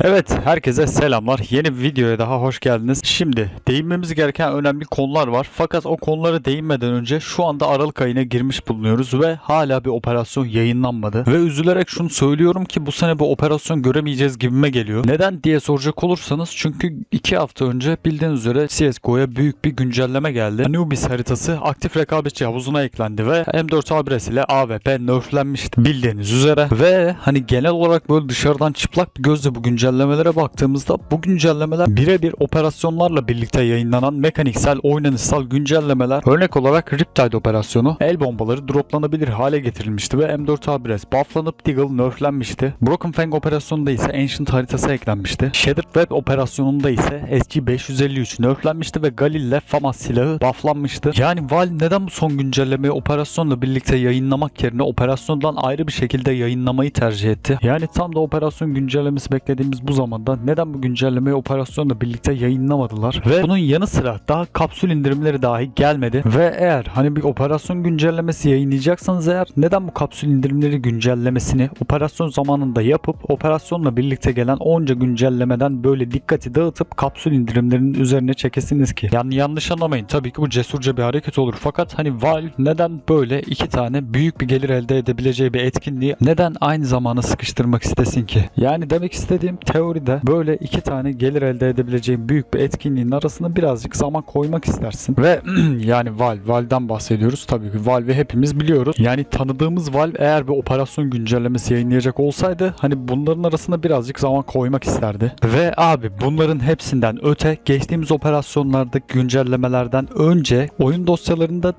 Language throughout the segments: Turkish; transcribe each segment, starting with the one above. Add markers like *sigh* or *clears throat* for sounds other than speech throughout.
Evet, herkese selamlar. Yeni bir videoya daha hoş geldiniz. Şimdi değinmemiz gereken önemli konular var. Fakat o konulara değinmeden önce şu anda Aralık ayına girmiş bulunuyoruz ve hala bir operasyon yayınlanmadı. Ve üzülerek şunu söylüyorum ki bu sene bu operasyon göremeyeceğiz gibime geliyor. Neden diye soracak olursanız çünkü 2 hafta önce bildiğiniz üzere CSGO'ya büyük bir güncelleme geldi. Anubis haritası aktif rekabetçi havuzuna eklendi ve M4 Abres ile AWP nerflenmişti bildiğiniz üzere. Ve hani genel olarak böyle dışarıdan çıplak bir gözle bu güncellemelere baktığımızda bu güncellemeler birebir operasyonlarla birlikte yayınlanan mekaniksel oynanışsal güncellemeler. Örnek olarak Riptide operasyonu el bombaları droplanabilir hale getirilmişti ve M4 Abres bufflanıp Deagle nerflenmişti. Broken Fang operasyonunda ise Ancient haritası eklenmişti. Shattered Web operasyonunda ise SG-553 nerflenmişti ve Galil ile FAMAS silahı bufflanmıştı. Yani Valve neden bu son güncellemeyi operasyonla birlikte yayınlamak yerine operasyondan ayrı bir şekilde yayınlamayı tercih etti? Yani tam da operasyon güncellemesi beklediğimiz bu zamanda neden bu güncellemeyi operasyonla birlikte yayınlamadılar? Ve bunun yanı sıra daha kapsül indirimleri dahi gelmedi. Ve eğer hani bir operasyon güncellemesi yayınlayacaksanız eğer neden bu kapsül indirimleri güncellemesini operasyon zamanında yapıp operasyonla birlikte gelen onca güncellemeden böyle dikkati dağıtıp kapsül indirimlerinin üzerine çekesiniz ki? Yani yanlış anlamayın tabii ki bu cesurca bir hareket olur. Fakat hani Valve neden böyle iki tane büyük bir gelir elde edebileceği bir etkinliği neden aynı zamana sıkıştırmak istesin ki? Yani demek istediğim teoride böyle iki tane gelir elde edebileceğin büyük bir etkinliğin arasına birazcık zaman koymak istersin. Ve *clears throat* yani Valve, Valve'den bahsediyoruz. Tabii ki Valve'i hepimiz biliyoruz. Yani tanıdığımız Valve eğer bir operasyon güncellemesi yayınlayacak olsaydı hani bunların arasına birazcık zaman koymak isterdi. Ve abi bunların hepsinden öte geçtiğimiz operasyonlardaki güncellemelerden önce oyun dosyalarında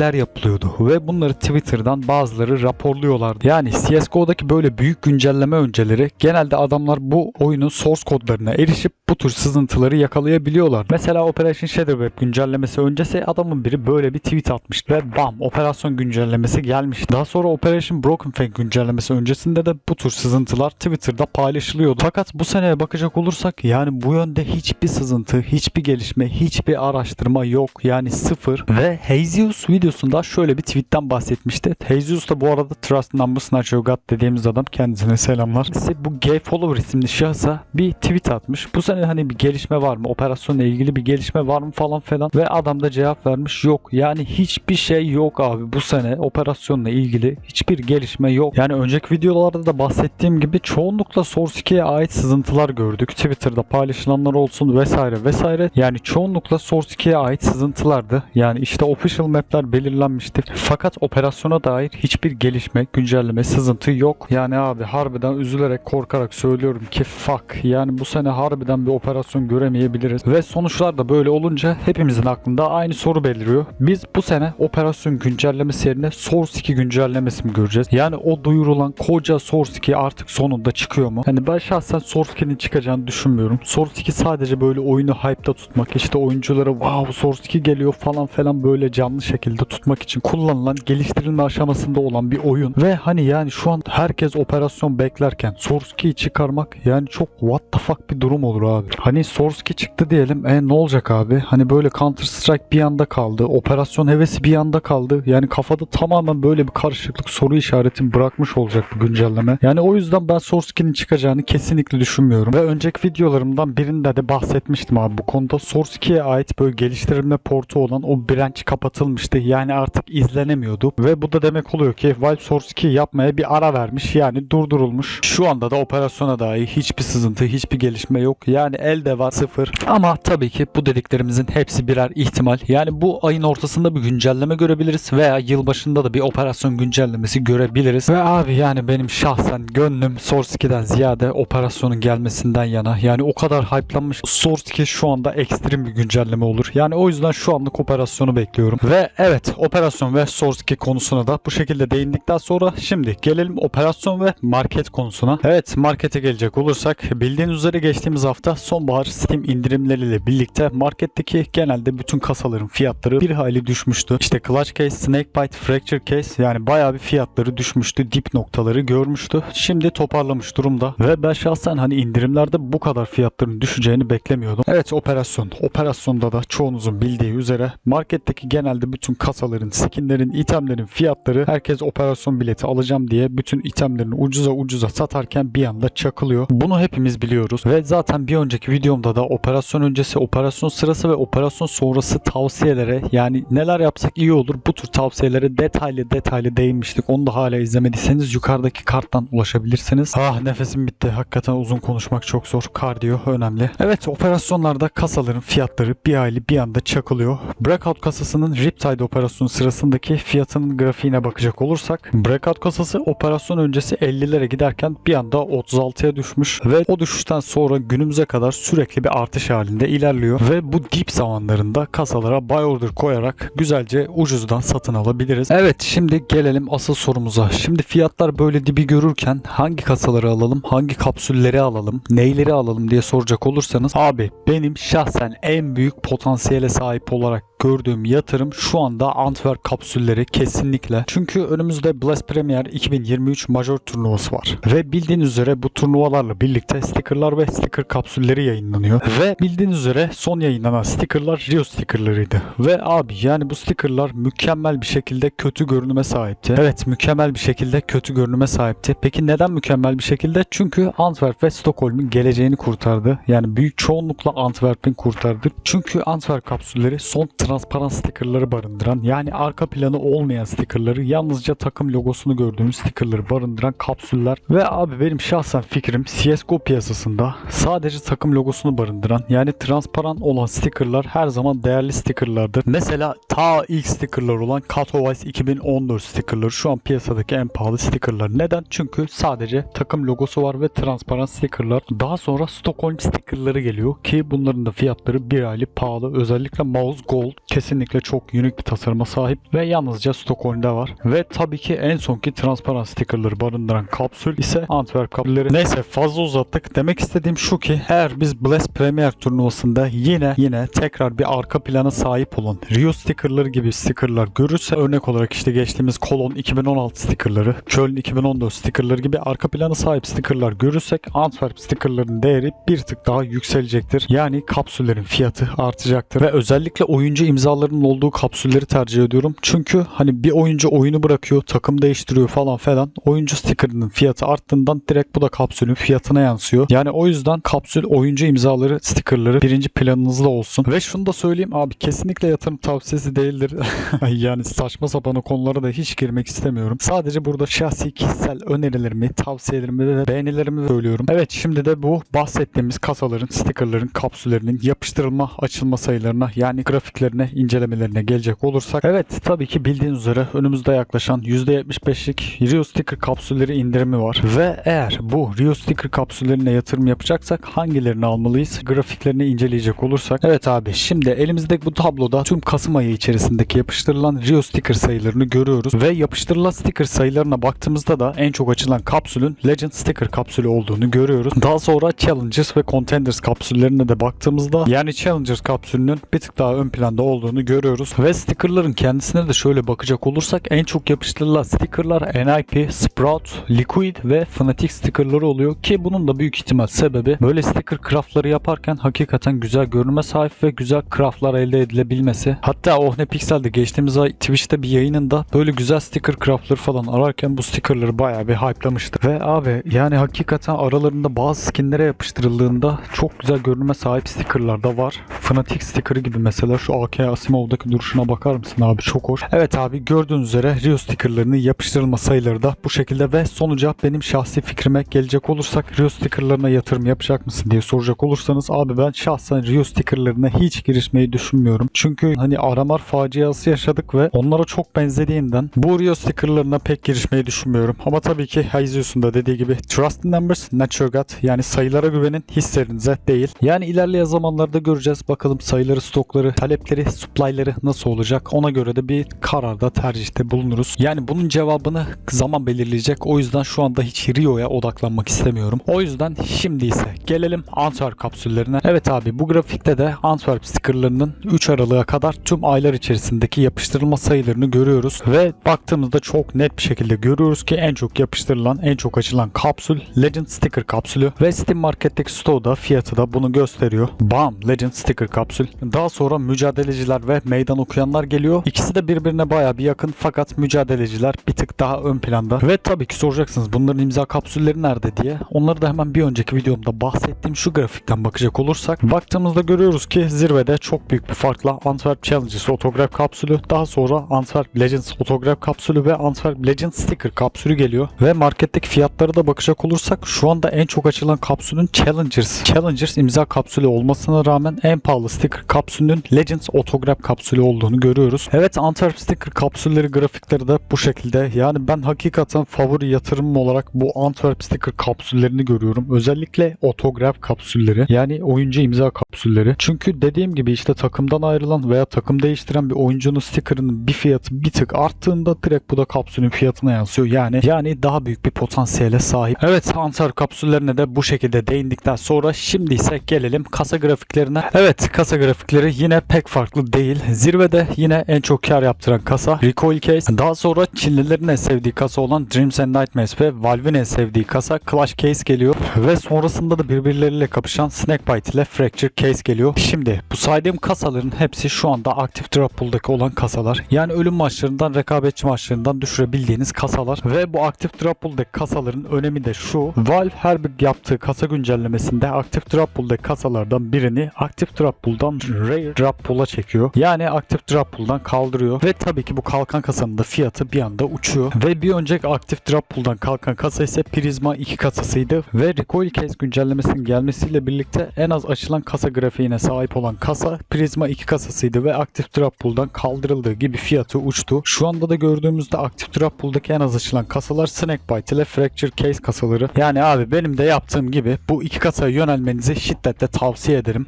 değişiklikler yapılıyordu. Ve bunları Twitter'dan bazıları raporluyorlardı. Yani CSGO'daki böyle büyük güncelleme önceleri genelde adamlar bu oyunun source kodlarına erişip bu tür sızıntıları yakalayabiliyorlar. Mesela Operation Shadow Web güncellemesi öncesi adamın biri böyle bir tweet atmıştı ve bam operasyon güncellemesi gelmiş. Daha sonra Operation Broken Fang güncellemesi öncesinde de bu tür sızıntılar Twitter'da paylaşılıyordu. Fakat bu seneye bakacak olursak yani bu yönde hiçbir sızıntı, hiçbir gelişme, hiçbir araştırma yok. Yani sıfır. Ve Hazius videosunda şöyle bir tweetten bahsetmişti. Hazius da bu arada Trust Number Snatcher God dediğimiz adam kendisine selamlar. Ise bu Gay Follower isimli şahsa bir tweet atmış. Bu sene hani bir gelişme var mı? Operasyonla ilgili bir gelişme var mı falan filan. Ve adam da cevap vermiş yok. Yani hiçbir şey yok abi bu sene operasyonla ilgili hiçbir gelişme yok. Yani önceki videolarda da bahsettiğim gibi çoğunlukla Source 2'ye ait sızıntılar gördük. Twitter'da paylaşılanlar olsun vesaire vesaire. Yani çoğunlukla Source 2'ye ait sızıntılardı. Yani işte official map'ler belirlenmişti. Fakat operasyona dair hiçbir gelişme, güncelleme, sızıntı yok. Yani abi harbiden üzülerek korkarak söylüyorum ki fuck. Yani bu sene harbiden bir operasyon göremeyebiliriz. Ve sonuçlar da böyle olunca hepimizin aklında aynı soru beliriyor. Biz bu sene operasyon güncellemesi yerine Source 2 güncellemesi mi göreceğiz? Yani o duyurulan koca Source 2 artık sonunda çıkıyor mu? Hani ben şahsen Source 2'nin çıkacağını düşünmüyorum. Source 2 sadece böyle oyunu hype'da tutmak, işte oyunculara wow Source 2 geliyor falan falan böyle canlı şekilde tutmak için kullanılan geliştirilme aşamasında olan bir oyun. Ve hani yani şu an herkes operasyon beklerken Source 2'yi çıkarmak yani çok what the fuck bir durum olur abi. Hani Source 2 çıktı diyelim. E ne olacak abi? Hani böyle Counter Strike bir anda kaldı. Operasyon hevesi bir anda kaldı. Yani kafada tamamen böyle bir karışıklık soru işaretini bırakmış olacak bu güncelleme. Yani o yüzden ben Source 2'nin çıkacağını kesinlikle düşünmüyorum. Ve önceki videolarımdan birinde de bahsetmiştim abi bu konuda. Source 2'ye ait böyle geliştirilme portu olan o branch kapatılmıştı. Yani artık izlenemiyordu. Ve bu da demek oluyor ki Valve Source 2 yapmaya bir ara vermiş. Yani durdurulmuş. Şu anda da operasyona dair hiçbir sızıntı, hiçbir gelişme yok. Yani elde var sıfır. Ama tabii ki bu dediklerimizin hepsi birer ihtimal. Yani bu ayın ortasında bir güncelleme görebiliriz veya yılbaşında da bir operasyon güncellemesi görebiliriz. Ve abi yani benim şahsen gönlüm Source 2'den ziyade operasyonun gelmesinden yana. Yani o kadar hype'lanmış Source 2 şu anda ekstrem bir güncelleme olur. Yani o yüzden şu anlık operasyonu bekliyorum. Ve evet operasyon ve Source 2 konusuna da bu şekilde değindikten sonra şimdi gelelim operasyon ve market konusuna. Evet markete gelecek olursak bildiğiniz üzere geçtiğimiz hafta sonbahar Steam indirimleriyle birlikte marketteki genelde bütün kasaların fiyatları bir hayli düşmüştü. İşte Clutch Case, Snakebite, Fracture Case yani bayağı bir fiyatları düşmüştü. Dip noktaları görmüştü. Şimdi toparlamış durumda ve ben şahsen hani indirimlerde bu kadar fiyatların düşeceğini beklemiyordum. Evet operasyon. Operasyonda da çoğunuzun bildiği üzere marketteki genelde bütün kasaların, skinlerin, itemlerin fiyatları herkes operasyon bileti alacağım diye bütün itemlerini ucuza ucuza satarken bir anda çakılıyor. Bunu hepimiz biliyoruz ve zaten bir önceki videomda da operasyon öncesi, operasyon sırası ve operasyon sonrası tavsiyelere yani neler yapsak iyi olur bu tür tavsiyelere detaylı detaylı değinmiştik. Onu da hala izlemediyseniz yukarıdaki karttan ulaşabilirsiniz. Ah nefesim bitti. Hakikaten uzun konuşmak çok zor. Kardiyo önemli. Evet operasyonlarda kasaların fiyatları bir aylı bir anda çakılıyor. Breakout kasasının Riptide operasyonu sırasındaki fiyatının grafiğine bakacak olursak Breakout kasası operasyon öncesi 50'lere giderken bir anda 36'ya düşmüş ve o düşüşten sonra günümüze kadar sürekli bir artış halinde ilerliyor ve bu dip zamanlarında kasalara buy order koyarak güzelce ucuzdan satın alabiliriz. Evet şimdi gelelim asıl sorumuza. Şimdi fiyatlar böyle dibi görürken hangi kasaları alalım, hangi kapsülleri alalım, neyleri alalım diye soracak olursanız abi benim şahsen en büyük potansiyele sahip olarak gördüğüm yatırım şu anda Antwerp kapsülleri kesinlikle. Çünkü önümüzde Blast Premier 2023 Major turnuvası var. Ve bildiğiniz üzere bu turnuvalarla birlikte stickerlar ve sticker kapsülleri yayınlanıyor. Ve bildiğiniz üzere son yayınlanan stickerlar Rio stickerlarıydı. Ve abi yani bu stickerlar mükemmel bir şekilde kötü görünüme sahipti. Evet mükemmel bir şekilde kötü görünüme sahipti. Peki neden mükemmel bir şekilde? Çünkü Antwerp ve Stockholm'un geleceğini kurtardı. Yani büyük çoğunlukla Antwerp'in kurtardı. Çünkü Antwerp kapsülleri son transparan stickerları barındıran yani arka planı olmayan stickerları yalnızca takım logosunu gördüğümüz stickerları barındıran kapsüller ve abi benim şahsen fikrim CSGO piyasasında sadece takım logosunu barındıran yani transparan olan stickerlar her zaman değerli stickerlardır. Mesela ta ilk stickerlar olan Katowice 2014 stickerları şu an piyasadaki en pahalı stickerlar. Neden? Çünkü sadece takım logosu var ve transparan stickerlar. Daha sonra Stockholm stickerları geliyor ki bunların da fiyatları bir aylık pahalı. Özellikle Mouse Gold kesinlikle çok unik bir tasarıma sahip ve yalnızca Stockholm'da var. Ve tabii ki en sonki transparan stickerları barındıran kapsül ise Antwerp kapsülleri. Neyse fazla uzattık. Demek istediğim şu ki eğer biz Blast Premier turnuvasında yine yine tekrar bir arka plana sahip olan Rio stickerları gibi stickerlar görürse örnek olarak işte geçtiğimiz Cologne 2016 stickerları, Köln 2014 stickerları gibi arka plana sahip stickerlar görürsek Antwerp stickerların değeri bir tık daha yükselecektir. Yani kapsüllerin fiyatı artacaktır ve özellikle oyuncu imzalarının olduğu kapsülleri tercih ediyorum. Çünkü hani bir oyuncu oyunu bırakıyor, takım değiştiriyor falan falan. Oyuncu stickerının fiyatı arttığından direkt bu da kapsülün fiyatına yansıyor. Yani o yüzden kapsül oyuncu imzaları stickerları birinci planınızda olsun. Ve şunu da söyleyeyim abi kesinlikle yatırım tavsiyesi değildir. *laughs* yani saçma sapan konulara da hiç girmek istemiyorum. Sadece burada şahsi kişisel önerilerimi, tavsiyelerimi ve beğenilerimi söylüyorum. Evet şimdi de bu bahsettiğimiz kasaların, stickerların, kapsüllerinin yapıştırılma, açılma sayılarına yani grafiklerine, incelemelerine gelecek olursak. Evet tabii ki bildiğiniz üzere önümüzde yaklaşan %75'lik Rio Sticker kapsülleri indirimi var. Ve eğer bu Rio Sticker kapsüllerine yatırım yapacaksak hangilerini almalıyız? Grafiklerini inceleyecek olursak. Evet abi şimdi elimizdeki bu tabloda tüm Kasım ayı içerisindeki yapıştırılan Rio Sticker sayılarını görüyoruz. Ve yapıştırılan sticker sayılarına baktığımızda da en çok açılan kapsülün Legend Sticker kapsülü olduğunu görüyoruz. Daha sonra Challengers ve Contenders kapsüllerine de baktığımızda yani Challengers kapsülünün bir tık daha ön planda olduğunu görüyoruz. Ve stickerların kendisine de şöyle bakacak olursak en çok yapıştırılan stickerlar NIP, Sprout, Liquid ve Fnatic stickerları oluyor ki bunun da büyük ihtimal sebebi böyle sticker craftları yaparken hakikaten güzel görünüme sahip ve güzel craftlar elde edilebilmesi. Hatta Ohne Pixel'de geçtiğimiz ay Twitch'te bir yayınında böyle güzel sticker craftları falan ararken bu stickerları bayağı bir hype'lamıştı. Ve abi yani hakikaten aralarında bazı skinlere yapıştırıldığında çok güzel görünüme sahip stickerlar da var. Fnatic stickerı gibi mesela şu AK Asimov'daki duruşuna bakar mısın abi çok hoş. Evet abi gördüğünüz üzere Rio stickerlarının yapıştırılma sayıları da bu şekilde ve sonuca benim şahsi fikrime gelecek olursak Rio stickerlarına yatırım yapacak mısın diye soracak olursanız abi ben şahsen Rio stickerlarına hiç girişmeyi düşünmüyorum. Çünkü hani aramar faciası yaşadık ve onlara çok benzediğinden bu Rio stickerlarına pek girişmeyi düşünmüyorum. Ama tabii ki Hayzius'un da dediği gibi trust in numbers, not your gut. Yani sayılara güvenin, hislerinize değil. Yani ilerleyen zamanlarda göreceğiz. Bakalım sayıları, stokları, talepleri, supply'ları nasıl olacak? Ona göre de bir kararda, tercihte bulunuruz. Yani bunun cevabını zaman belirleyecek. O yüzden şu anda hiç Rio'ya odaklanmak istemiyorum. O yüzden şimdi ise gelelim Antwerp kapsüllerine. Evet abi bu grafikte de Antwerp stickerlarının 3 Aralık'a kadar tüm aylar içerisindeki yapıştırılma sayılarını görüyoruz. Ve baktığımızda çok net bir şekilde görüyoruz ki en çok yapıştırılan, en çok açılan kapsül Legend Sticker kapsülü ve Steam Market'teki stoğda fiyatı da bunu gösteriyor. Bam! Legend Sticker kapsül. Daha sonra mücadeleciler ve meydan okuyanlar geliyor. Geliyor. İkisi de birbirine baya bir yakın fakat mücadeleciler bir tık daha ön planda. Ve tabii ki soracaksınız bunların imza kapsülleri nerede diye. Onları da hemen bir önceki videomda bahsettiğim şu grafikten bakacak olursak baktığımızda görüyoruz ki zirvede çok büyük bir farkla Antwerp Challenges otograf kapsülü daha sonra Antwerp Legends otograf kapsülü ve Antwerp Legends sticker kapsülü geliyor. Ve marketteki fiyatlara da bakacak olursak şu anda en çok açılan kapsülün Challengers. Challengers imza kapsülü olmasına rağmen en pahalı sticker kapsülünün Legends otograf kapsülü olduğunu görüyoruz. Evet Antwerp sticker kapsülleri grafikleri de bu şekilde. Yani ben hakikaten favori yatırımım olarak bu Antwerp sticker kapsüllerini görüyorum. Özellikle otograf kapsülleri. Yani oyuncu imza kapsülleri. Çünkü dediğim gibi işte takımdan ayrılan veya takım değiştiren bir oyuncunun stickerının bir fiyatı bir tık arttığında direkt bu da kapsülün fiyatına yansıyor. Yani yani daha büyük bir potansiyele sahip. Evet Antwerp kapsüllerine de bu şekilde değindikten sonra şimdi ise gelelim kasa grafiklerine. Evet kasa grafikleri yine pek farklı değil. Zirvede yine en çok kar yaptıran kasa Recoil Case. Daha sonra Çinlilerin en sevdiği kasa olan Dreams and Nightmares ve Valve'in en sevdiği kasa Clash Case geliyor. Ve sonrasında da birbirleriyle kapışan Snakebite ile Fracture Case geliyor. Şimdi bu saydığım kasaların hepsi şu anda aktif drop pool'daki olan kasalar. Yani ölüm maçlarından, rekabetçi maçlarından düşürebildiğiniz kasalar. Ve bu aktif drop pool'daki kasaların önemi de şu. Valve her bir yaptığı kasa güncellemesinde aktif drop pool'daki kasalardan birini aktif drop pool'dan rare drop pool'a çekiyor. Yani aktif drop pool'dan kaldırıyor. Ve tabii ki bu kalkan kasanın da fiyatı bir anda uçuyor. Ve bir önceki aktif drop pool'dan kalkan kasa ise Prisma 2 kasasıydı. Ve Recoil Case güncellemesinin gelmesiyle birlikte en az açılan kasa grafiğine sahip olan kasa Prisma 2 kasasıydı ve aktif drop pool'dan kaldırıldığı gibi fiyatı uçtu. Şu anda da gördüğümüzde aktif drop pool'daki en az açılan kasalar Snakebite ile Fracture Case kasaları. Yani abi benim de yaptığım gibi bu iki kasaya yönelmenizi şiddetle tavsiye ederim.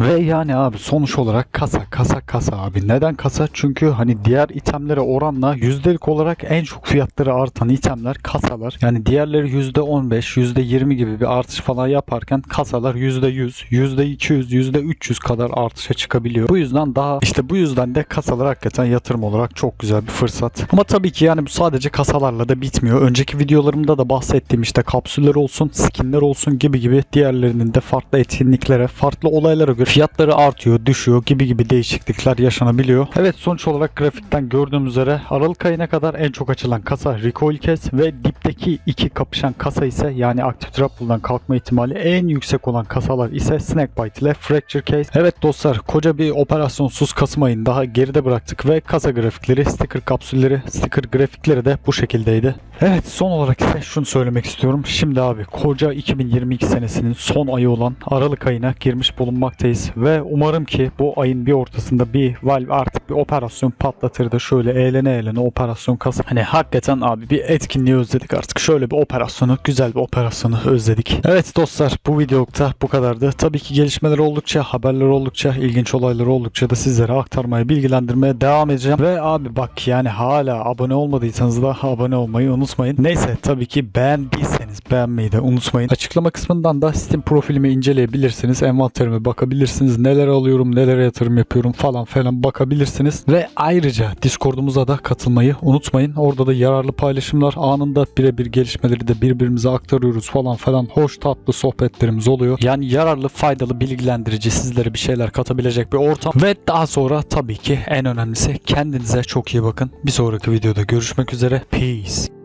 Ve yani abi sonuç olarak kasa kasa kasa abi. Neden kasa? Çünkü hani diğer itemlere oranla yüzdelik olarak en çok fiyatları artan itemler kasalar. Yani diğerleri %15, %20 gibi bir artış falan yaparken kasalar %100, %200, %300 kadar artışa çıkabiliyor. Bu yüzden daha işte bu yüzden de kasalar hakikaten yatırım olarak çok güzel bir fırsat. Ama tabii ki yani bu sadece kasalarla da bitmiyor. Önceki videolarımda da bahsettiğim işte kapsüller olsun, skinler olsun gibi gibi diğerlerinin de farklı etkinliklere, farklı olaylara göre fiyatları artıyor, düşüyor gibi gibi değişiklikler yaşanabiliyor. Evet sonuç olarak grafikten gördüğümüz üzere Aralık ayına kadar en çok açılan kasa Recoil Case ve dipteki iki kapışan kasa ise yani drop pool'dan kalkma ihtimali en yüksek olan kasalar ise Snakebite ile Fracture Case. Evet dostlar koca bir operasyonsuz Kasım ayını daha geride bıraktık ve kasa grafikleri, sticker kapsülleri, sticker grafikleri de bu şekildeydi. Evet son olarak ise şunu söylemek istiyorum. Şimdi abi koca 2022 senesinin son ayı olan Aralık ayına girmiş bulunmaktayız ve umarım ki bu ayın bir ortasında bir Valve artık bir operasyon patlatır da şöyle eğlene eğlene operasyon kasa. Hani hakikaten abi bir etkinliği özledik artık. Şöyle bir operasyonu, güzel bir operasyonu özledik. Evet dostlar bu videolukta bu kadardı. Tabii ki gelişmeler oldukça, haberler oldukça, ilginç olaylar oldukça da sizlere aktarmaya, bilgilendirmeye devam edeceğim. Ve abi bak yani hala abone olmadıysanız da abone olmayı unutmayın. Neyse tabii ki beğendiyseniz beğenmeyi de unutmayın. Açıklama kısmından da Steam profilimi inceleyebilirsiniz. Envanterime bakabilirsiniz. Neler alıyorum, nelere yatırım yapıyorum falan falan bakabilirsiniz. Ve ayrıca Discord'umuza da katılmayı unutmayın. Orada da yararlı paylaşımlar anında birebir gelişmeleri de birbirimize aktarıyoruz falan falan. Hoş tatlı sohbetlerimiz oluyor. Yani yararlı, faydalı, bilgilendirici sizlere bir şeyler katabilecek bir ortam. Ve daha sonra tabii ki en önemlisi kendinize çok iyi bakın. Bir sonraki videoda görüşmek üzere. Peace.